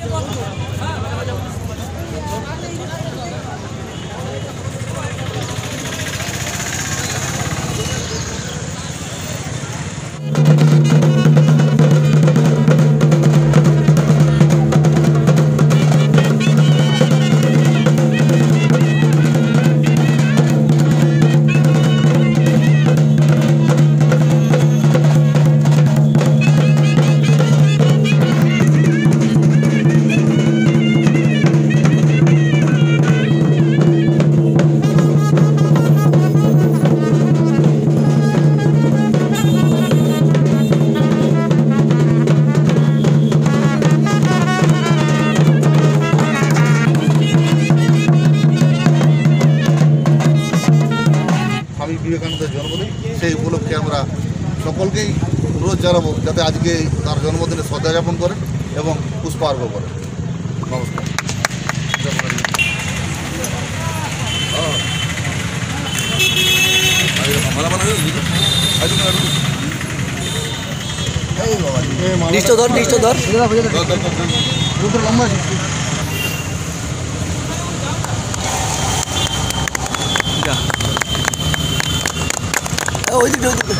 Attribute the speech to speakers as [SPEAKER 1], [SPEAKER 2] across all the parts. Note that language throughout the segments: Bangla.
[SPEAKER 1] স্বামী বিবেকানন্দের জন্মদিন। সেই উপলক্ষে আমরা সকলকেই অনুরোধ জানাব যাতে আজকে তার জন্মদিনে শ্রদ্ধা জ্ঞাপন করেন এবং পুষ্পার্ঘ করেন। নমস্কার।
[SPEAKER 2] নিষ্ঠ ধর নিষ্ঠ ধর। ওই দিকে ওই দিকে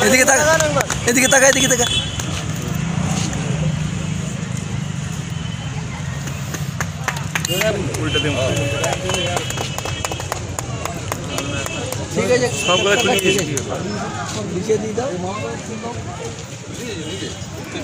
[SPEAKER 2] এদিকে তাকা এদিকে তাকা এদিকে তাকা ঠিক আছে সবগুলো লিখে দিয়ে দাও না মানা না মানা
[SPEAKER 3] ফুল কই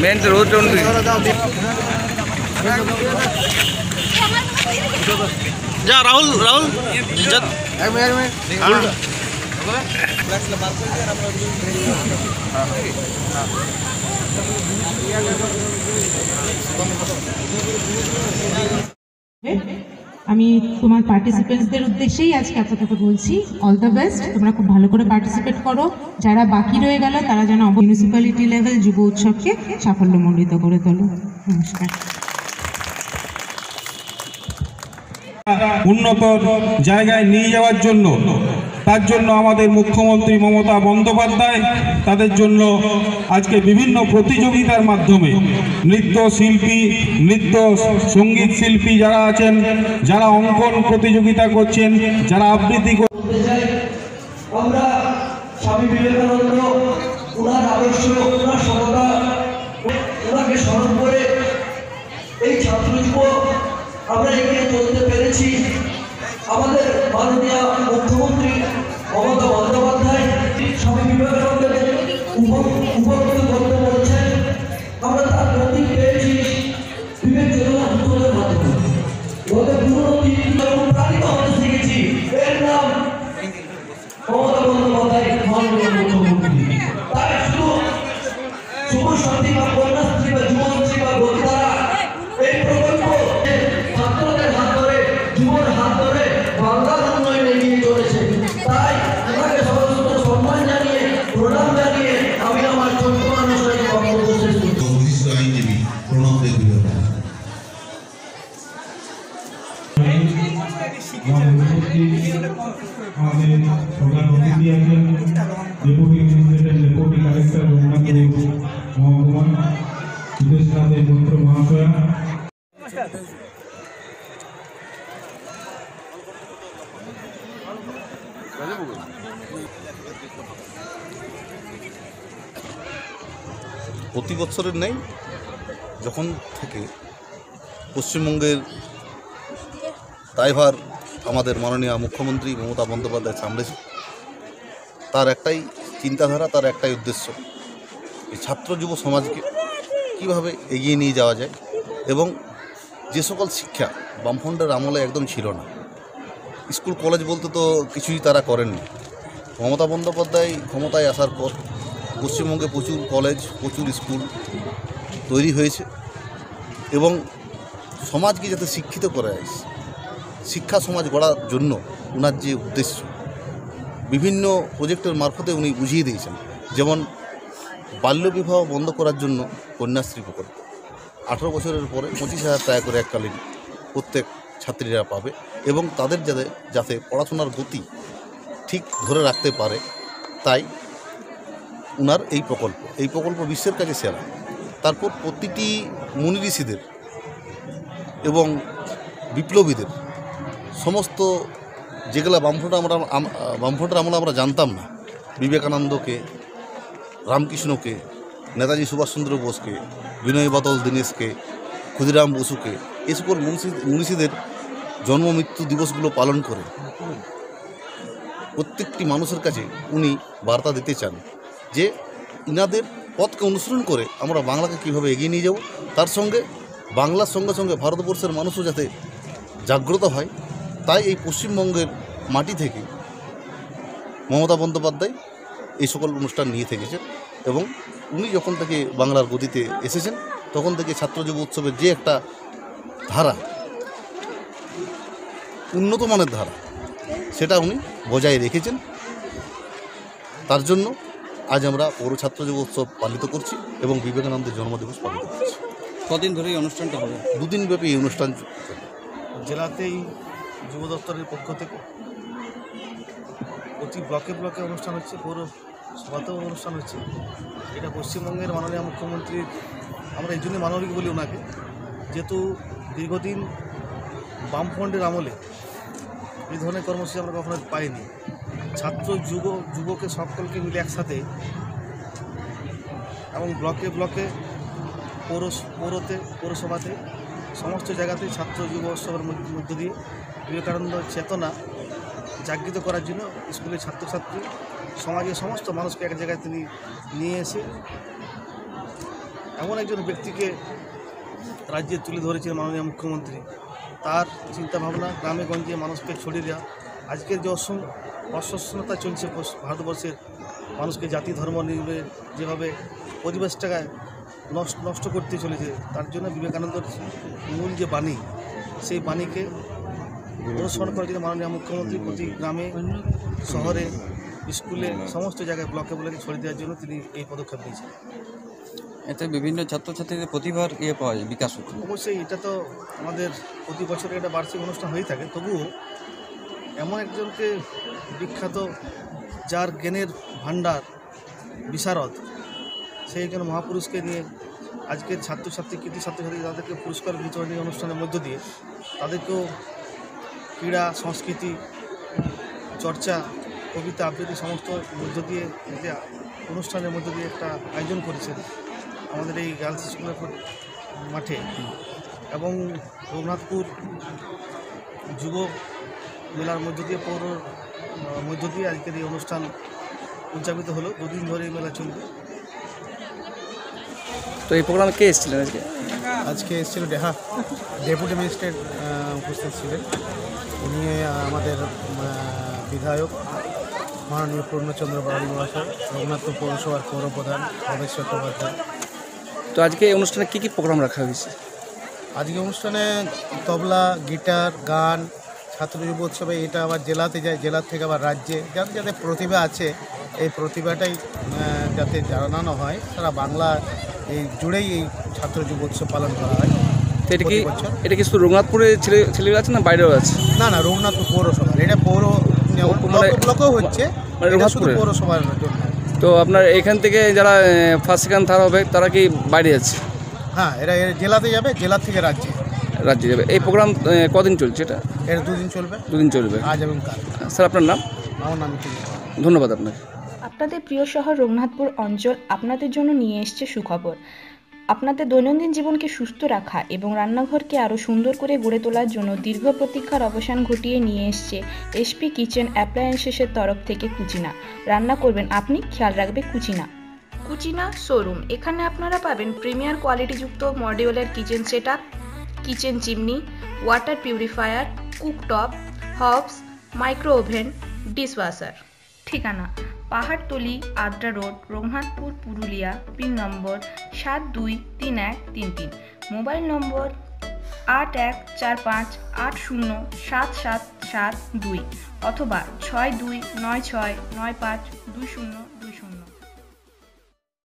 [SPEAKER 2] মেন রোড যা রাহুল রাহুল যা
[SPEAKER 4] আমি তোমার পার্টিসিপেন্টসদের উদ্দেশ্যেই আজকে আপাতত বলছি অল দ্য বেস্ট তোমরা খুব ভালো করে পার্টিসিপেট করো। যারা বাকি রয়ে গেল, তারা যেন মিউনিসিপ্যালিটি লেভেল যুব উৎসবকে সাফল্যমণ্ডিত করে তোলো। নমস্কার।
[SPEAKER 5] উন্নত জায়গায় নিয়ে যাওয়ার জন্য তার জন্য আমাদের মুখ্যমন্ত্রী মমতা বন্দ্যোপাধ্যায় তাদের জন্য আজকে বিভিন্ন প্রতিযোগিতার মাধ্যমে নৃত্য শিল্পী, নৃত্য সংগীত শিল্পী যারা আছেন, যারা অঙ্কন প্রতিযোগিতা করছেন, যারা আবৃত্তি কর-
[SPEAKER 6] বলতে চাই আমরা স্বামী বিবেকানন্দ এই ছাত্র যুব আমরা এগিয়ে চলতে পেরেছি। আমাদের মাননীয় মমতা বন্দ্যোপাধ্যায়
[SPEAKER 5] মন্ত্র মহাশয়া।
[SPEAKER 1] প্রতি বছরের নেই যখন থেকে পশ্চিমবঙ্গের দায়ভার আমাদের মাননীয় মুখ্যমন্ত্রী মমতা বন্দ্যোপাধ্যায় সামলেছে তার একটাই চিন্তাধারা, তার একটাই উদ্দেশ্য। এই ছাত্র যুব সমাজকে কীভাবে এগিয়ে নিয়ে যাওয়া যায়? এবং যে সকল শিক্ষা বামফ্রন্টের আমলে একদম ছিল না। স্কুল, কলেজ বলতে তো কিছুই তারা করেননি। মমতা বন্দ্যোপাধ্যায় ক্ষমতায় আসার পর পশ্চিমবঙ্গে প্রচুর কলেজ, প্রচুর স্কুল তৈরি হয়েছে এবং সমাজকে যাতে শিক্ষিত করে শিক্ষা সমাজ গড়ার জন্য ওনার যে উদ্দেশ্য, বিভিন্ন প্রজেক্টের মারফতে উনি বুঝিয়ে দিয়েছেন। যেমন বাল্যবিবাহ বন্ধ করার জন্য কন্যাশ্রী প্রকল্প। আঠারো বছরের পরে পঁচিশ হাজার টাকা করে এককালীন প্রত্যেক ছাত্রীরা পাবে এবং তাদের যাতে যাতে পড়াশোনার গতি ঠিক ধরে রাখতে পারে, তাই উনার এই প্রকল্প। এই প্রকল্প বিশ্বের কাছে সেরা। তারপর প্রতিটি মুনি ঋষিদের এবং বিপ্লবীদের সমস্ত যেগুলো বামফ্রন্ট আমরা আম- বামফ্রন্টের আমলে আমরা জানতাম না, বিবেকানন্দকে রামকৃষ্ণকে, নেতাজি সুভাষচন্দ্র বোসকে, বিনয় বাদল দীনেশকে, ক্ষুদিরাম বসুকে, এই সকল মনীষী মনীষীদের জন্ম মৃত্যু দিবসগুলো পালন করে প্রত্যেকটি মানুষের কাছে উনি বার্তা দিতে চান যে ইনাদের পথকে অনুসরণ করে আমরা বাংলাকে কীভাবে এগিয়ে নিয়ে যাব, তার সঙ্গে বাংলার সঙ্গে সঙ্গে ভারতবর্ষের মানুষও যাতে জাগ্রত হয়। তাই এই পশ্চিমবঙ্গের মাটি থেকে মমতা বন্দ্যোপাধ্যায় এই সকল অনুষ্ঠান নিয়ে থেকেছেন এবং উনি যখন থেকে বাংলার গদিতে এসেছেন তখন থেকে ছাত্র যুব উৎসবের যে একটা ধারা উন্নত মানের ধারা সেটা উনি বজায় রেখেছেন। তার জন্য আজ আমরা পৌর ছাত্র যুব উৎসব পালিত করছি এবং বিবেকানন্দের জন্মদিবস পালিত করছি।
[SPEAKER 2] কদিন ধরে এই অনুষ্ঠানটা হবে?
[SPEAKER 1] দুদিন ব্যাপী এই অনুষ্ঠান
[SPEAKER 3] জেলাতেই যুব দপ্তরের পক্ষ থেকে প্রতি ব্লকে ব্লকে অনুষ্ঠান হচ্ছে পৌর সভাতেও অনুষ্ঠান হচ্ছে। এটা পশ্চিমবঙ্গের মাননীয় মুখ্যমন্ত্রীর আমরা এই জন্য মানবিক বলি ওনাকে, যেহেতু দীর্ঘদিন বামফ্রন্টের আমলে এই ধরনের কর্মসূচি আমরা কখনো পাইনি। ছাত্র যুব, যুবকে সকলকে মিলে একসাথে এবং ব্লকে ব্লকে, পৌর, পৌরতে, পৌরসভাতে, সমস্ত জায়গাতে ছাত্র যুব উৎসবের মধ্য দিয়ে বিবেকানন্দ চেতনা জাগৃত করার জন্য স্কুলের ছাত্রছাত্রী, সমাজের সমস্ত মানুষকে এক জায়গায় তিনি নিয়ে এসে এমন একজন ব্যক্তিকে রাজ্যে তুলে ধরেছেন মাননীয় মুখ্যমন্ত্রী। তার চিন্তাভাবনা, গ্রামে গঞ্জে মানুষকে ছড়িয়ে দেওয়া, আজকের যে অসম অসচ্ছন্নতা চলছে ভারতবর্ষের মানুষকে জাতি, ধর্ম নির্বে যেভাবে পরিবেশটাকে নষ্ট নষ্ট করতে চলেছে, তার জন্য বিবেকানন্দর মূল যে বাণী, সেই বাণীকে অনুসরণ করার জন্য মাননীয় মুখ্যমন্ত্রী প্রতি গ্রামে শহরে স্কুলে সমস্ত জায়গায় ব্লকে ব্লকে ছড়িয়ে দেওয়ার জন্য তিনি এই পদক্ষেপ নিয়েছেন।
[SPEAKER 2] এতে বিভিন্ন ছাত্রছাত্রীদের প্রতিভার ইয়ে পাওয়া যায় বিকাশ হচ্ছে।
[SPEAKER 3] অবশ্যই এটা তো আমাদের প্রতি বছর একটা বার্ষিক অনুষ্ঠান হয়ে থাকে। তবুও এমন একজনকে বিখ্যাত যার জ্ঞানের ভাণ্ডার বিশারদ সেই একজন মহাপুরুষকে নিয়ে আজকের ছাত্রছাত্রী কৃতি ছাত্রছাত্রী তাদেরকে পুরস্কার বিতরণী অনুষ্ঠানের মধ্য দিয়ে তাদেরকেও ক্রীড়া সংস্কৃতি চর্চা কবিতা আবৃত্তি সমস্ত মধ্য দিয়ে যে অনুষ্ঠানের মধ্য দিয়ে একটা আয়োজন করেছেন আমাদের এই গার্লস স্কুলের মাঠে। এবং রঘুনাথপুর যুব মেলার মধ্য দিয়ে পৌর মধ্য দিয়ে আজকের এই অনুষ্ঠান উদযাপিত হলো। দুদিন ধরে এই মেলা চলবে।
[SPEAKER 2] তো এই প্রোগ্রামে কে এসেছিলেন আজকে?
[SPEAKER 7] আজকে এসেছিল ডেহা ডেপুটি ম্যাজিস্ট্রেট আহ, উপস্থিত ছিলেন। উনি আমাদের বিধায়ক মাননীয় পূর্ণচন্দ্র বাড়ি মহাশয় রঘুনাথপুর পৌরসভার পৌরপ্রধান ভবেশ চট্টোপাধ্যায়।
[SPEAKER 2] তো আজকে এই অনুষ্ঠানে কী কী প্রোগ্রাম রাখা হয়েছে?
[SPEAKER 7] আজকে অনুষ্ঠানে তবলা গিটার গান ছাত্র যুব উৎসবে এটা আবার জেলাতে যায় জেলার থেকে আবার রাজ্যে। যাদের যাদের প্রতিভা আছে এই প্রতিভাটাই যাতে জানানো হয় সারা বাংলা এই জুড়েই এই ছাত্র যুব উৎসব পালন করা হয়।
[SPEAKER 2] তো এটা কি। এটা কি শুধু রঘুনাথপুরে ছেলে ছেলেরা আছে না বাইরেও আছে?
[SPEAKER 7] না না রঘুনাথপুর পৌরসভা। এটা পৌর
[SPEAKER 2] মানে-
[SPEAKER 7] হচ্ছে
[SPEAKER 2] মানে
[SPEAKER 7] এটা পৌরসভার
[SPEAKER 2] তো আপনার এখান থেকে যারা ফার্স্ট সেকেন্ড থার্ড হবে তারা কি বাইরে আছে?
[SPEAKER 7] হ্যাঁ এরা এরা জেলাতে যাবে জেলা থেকে রাজ্যে।
[SPEAKER 2] রাজ্যে যাবে। এই প্রোগ্রাম কদিন চলছে এটা?
[SPEAKER 7] এটা দুদিন চলবে।
[SPEAKER 2] দুদিন চলবে।
[SPEAKER 7] আজ এবং কাল।
[SPEAKER 2] স্যার আপনার নাম?
[SPEAKER 7] আমার নাম
[SPEAKER 2] ধন্যবাদ আপনাকে।
[SPEAKER 8] আপনাদের প্রিয় শহর রঘুনাথপুর অঞ্চল আপনাদের জন্য নিয়ে এসছে সুখবর। আপনাদের দৈনন্দিন জীবনকে সুস্থ রাখা এবং রান্নাঘরকে আরও সুন্দর করে গড়ে তোলার জন্য দীর্ঘ প্রতীক্ষার অবসান ঘটিয়ে নিয়ে এসছে এসপি কিচেন অ্যাপ্লায়েন্সেসের তরফ থেকে কুচিনা। রান্না করবেন আপনি খেয়াল রাখবে কুচিনা। কুচিনা শোরুম। এখানে আপনারা পাবেন premier কোয়ালিটিযুক্ত modular kitchen set up kitchen chimney water purifier cooktop hobs micro oven dishwasher. ঠিকানা Pahartali, Adra road Raghunathpur Purulia, pin number সাত দুই তিন এক তিন তিন। মোবাইল নম্বর আট এক চার পাঁচ আট শূন্য সাত সাত সাত দুই অথবা ছয় দুই নয় ছয় নয় পাঁচ দুই শূন্য